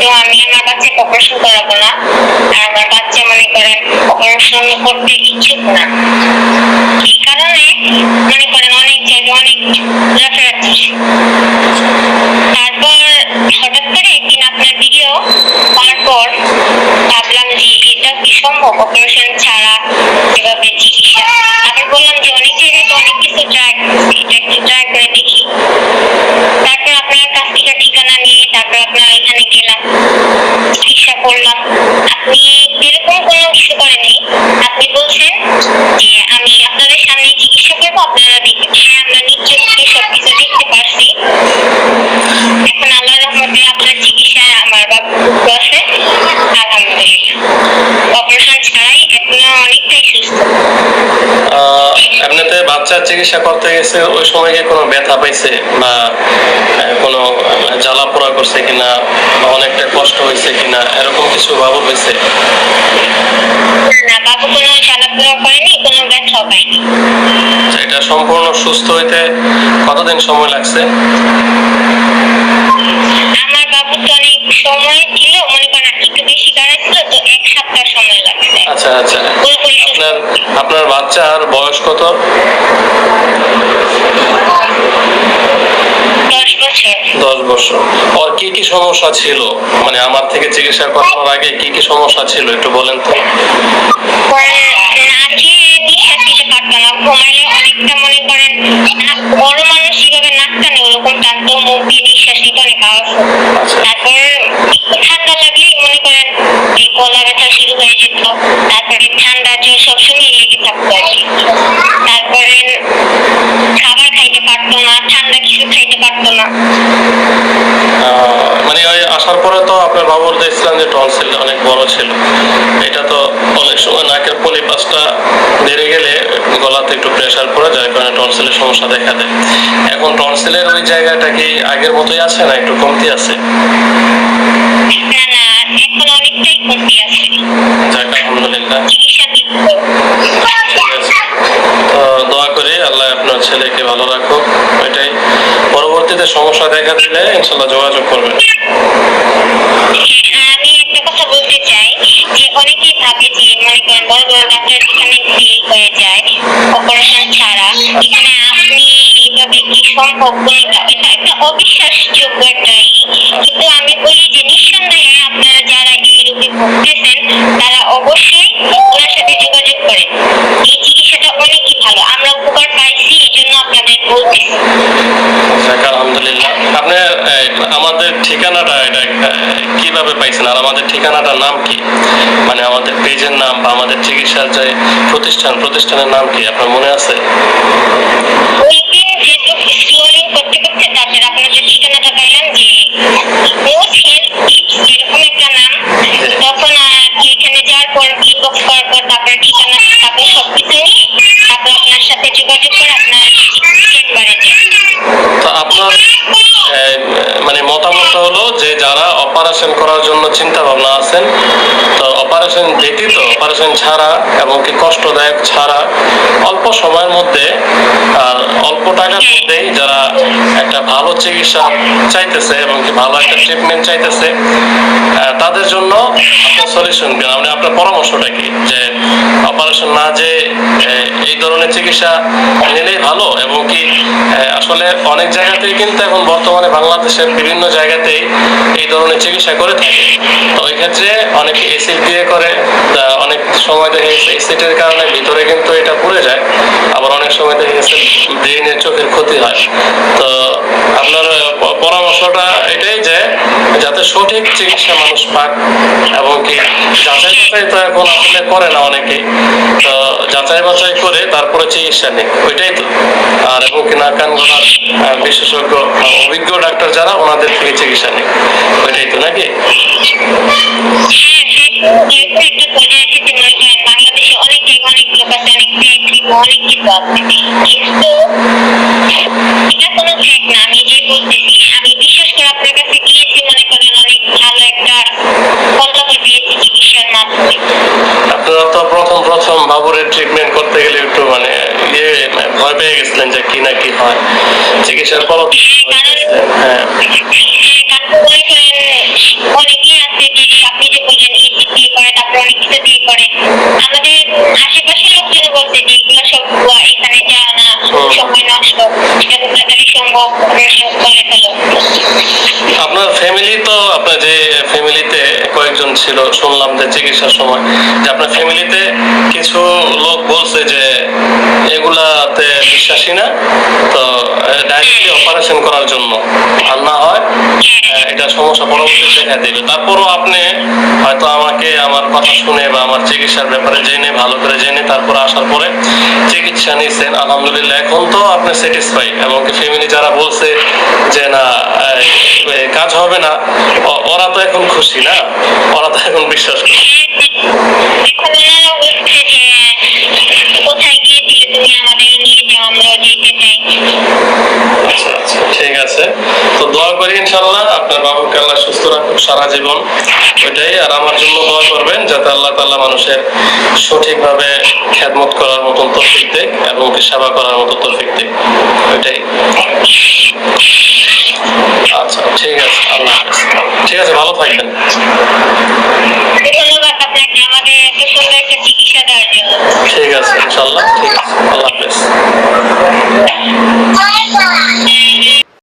তো আমি আমার বাচ্চাকে অপারেশন করাবো না আর আমার বাচ্চা মনে করেন অপারেশন করতে ইচ্ছুক না এই কারণে মনে করেন অনেক জায়গায় অনেক রেফারেন্স দিছি তারপর হঠাৎ করে একদিন আপনার ভিডিও পাওয়ার পর ভাবলাম যে এটা কি সম্ভব অপারেশন ছাড়া এভাবে চিকিৎসা আমি বললাম যে অনেক জায়গায় অনেক কিছু ট্রাই করছি এটা একটু ট্রাই করে দেখি। তারপর আপনার কাছ থেকে ঠিকানা নিয়ে, তারপর আপনার এখানে গেলাম চিকিৎসা করলাম আপনি এরকম কোনো কিছু করেনি আপনি বলছেন যে আমি আপনাদের সামনে চিকিৎসা করব আপনারা দেখবেন হ্যাঁ আমরা নিশ্চয় থেকে সবকিছু দেখতে পারছি এখন আল্লাহ রহমতে আপনার চিকিৎসায় আমার বাবু সুস্থ আছে আলহামদুলিল্লাহ অপারেশন ছাড়াই এখন অনেকটাই সুস্থ আহ, এমনিতে বাচ্চার চিকিৎসা করতে গেছে ওই সময় কি কোনো ব্যথা পাইছে বা কোনো জ্বালা পোড়া করছে কিনা বা অনেকটা কষ্ট হয়েছে কিনা এরকম কিছু বাবু হয়েছে না বাবু কোনো চালাপোড়া করেনি কোনো ব্যথাও পায়নি এটা সম্পূর্ণ সুস্থ হইতে কতদিন সময় লাগছে? আমার বাবু তো অনেক সময় ছিল মনে করেন একটু বেশি তো এক সপ্তাহ সময় লাগছে। আচ্ছা আচ্ছা। আপনার আপনার বাচ্চার বয়স কত? দশ বছর। ওর কি কি সমস্যা ছিল? মানে আমার থেকে চিকিৎসা করানোর আগে কি কি সমস্যা ছিল? একটু বলেন তো নাচে নিঃশ্বাস নিতে পারতো না ঘুমাইলে অনেকটা মনে করেন না- বড় মানুষ যেভাবে নাক টানে ওরকম টানতো মুখ দিয়ে নিঃশ্বাস নিতে অনেক আওয়াজ হতো। আচ্ছা। তারপর একটু ঠান্ডা লাগলেই মনে করেন এই গলা ব্যথা শুরু হয়ে যেত তারপরে ঠান্ডা জ্বর সবসময় লেগে থাকতো আর কি তারপরে খাবার খাইতে পারতো না ঠান্ডা কিছু খাইতে পারতো না আহ, মানে ওই আসার পরে তো আপনার বাবুর দেখছিলাম যে টনসিল অনেক বড় ছিল। এটা তো অনেক সময় নাকের পলিপাসটা বেড়ে গেলে গলাতে একটু প্রেসার পড়ে যার কারণে টনসিলের সমস্যা দেখা দেয়। এখন টনসিলের ওই জায়গাটা কি আগের মতোই আছে না একটু কমতি আছে? কমতি যাক আলহামদুলিল্লাহ। ঠিক আছে তো দোয়া করি আল্লাহ আপনার ছেলেকে ভালো রাখো এটাই। পরবর্তীতে সমস্যা দেখা দিলে ইনশাল্লাহ যোগাযোগ করবেন হ্যাঁ, আমাদের ঠিকানাটা এটা কীভাবে পাইছেন? আর আমাদের ঠিকানাটার নাম কি? মানে আমাদের পেজের নাম বা আমাদের চিকিৎসার যে প্রতিষ্ঠান, প্রতিষ্ঠানের নাম কি? আপনার মনে আছে ওই দিন ফেসবুক স্ক্রলিং করতে করতে তারপরে আপনার যে ঠিকানাটা পাইলাম যে মোস্ট হেলথ টিপস এরকম একটা নাম তখন আর কি এখানে যাওয়ার পর ইনবক্স করার পর তারপরে ঠিকানা তারপরে সবকিছু নিয়ে তারপর আপনার সাথে যোগাযোগ করে আপনার চেম্বারে যাই তো আপনার এই, মানে মতামত হলো যে যারা অপারেশন করার জন্য চিন্তা ভাবনা আছেন, তো অপারেশন ব্যতীত অপারেশন ছাড়া এবং কি কষ্টদায়ক ছাড়া অল্প সময়ের মধ্যে অল্প টাকার মধ্যেই যারা একটা ভালো চিকিৎসা চাইতেছে এবং ভালো একটা ট্রিটমেন্ট চাইতেছে তাদের জন্য আপনার সলিউশন মানে আপনার পরামর্শটা কি? যে অপারেশন না যে এই ধরনের চিকিৎসা নিলেই ভালো এবং কি আসলে অনেক জায়গাতেই কিন্তু এখন বর্তমানে বাংলাদেশের বিভিন্ন জায়গাতেই এই ধরনের চিকিৎসা করে থাকে। তো ওই ক্ষেত্রে অনেকে এসিড দিয়ে করে অনেক সময় দেখে এসিডের কারণে ভিতরে কিন্তু এটা পুড়ে যায় আবার অনেক সময় দেখে গেছে ব্রেনের চোখের ক্ষতি হয় তো আপনার পরামর্শটা এটাই যে যাতে সঠিক চিকিৎসা মানুষ পাক এবং কি যাচাই বাছাই তো এখন আসলে করে না অনেকেই তো যাচাই বাছাই করে তারপরে চিকিৎসা নেই ওইটাই তো আর এবং কি নাক কান বিশেষজ্ঞ অভিজ্ঞ ডাক্তার যারা ওনাদের থেকে চিকিৎসা নেই ওইটাই তো নাকি জব ট্রিটমেন্ট করতে গেলে একটু মানে ইয়ে ভয় পেয়ে গেছিলেন যে কি না হয়। চিকিৎসার পর হ্যাঁ। আপনার ফ্যামিলি তো, আপনার যে ফ্যামিলিতে কয়েকজন ছিল, শুনলাম যে চিকিৎসার সময়, যে আপনার ফ্যামিলিতে কিছু লোক বলছে যে এগুলাতে বিশ্বাসী না, তো ডাইরেক্টলি অপারেশন করার জন্য, আর না এটা সমস্যা পরবর্তী দেখা দেবে। তারপরও আপনি হয়তো আমাকে আমার কথা শুনে বা আমার চিকিৎসার ব্যাপারে জেনে, ভালো করে জেনে তারপর আসার পরে চিকিৎসা নিয়েছেন আলহামদুলিল্লাহ, এখন তো আপনি স্যাটিসফাই এবং ফ্যামিলি যারা বলছে যে না কাজ হবে না ওরা তো এখন খুশি না? ওরা তো এখন বিশ্বাস করে দোয়া করি ইনশাল্লাহ আপনার বাবুকে আল্লাহ সুস্থ রাখুক সারা জীবন। ওইটাই, আর আমার জন্য দোয়া করবেন যাতে আল্লাহ তাল্লাহ মানুষের সঠিকভাবে খেদমত করার মতন তফিক দেয় এবং সেবা করার মতো তফিক দেয় ওইটাই। আচ্ছা ঠিক আছে, আল্লাহ হাফেজ।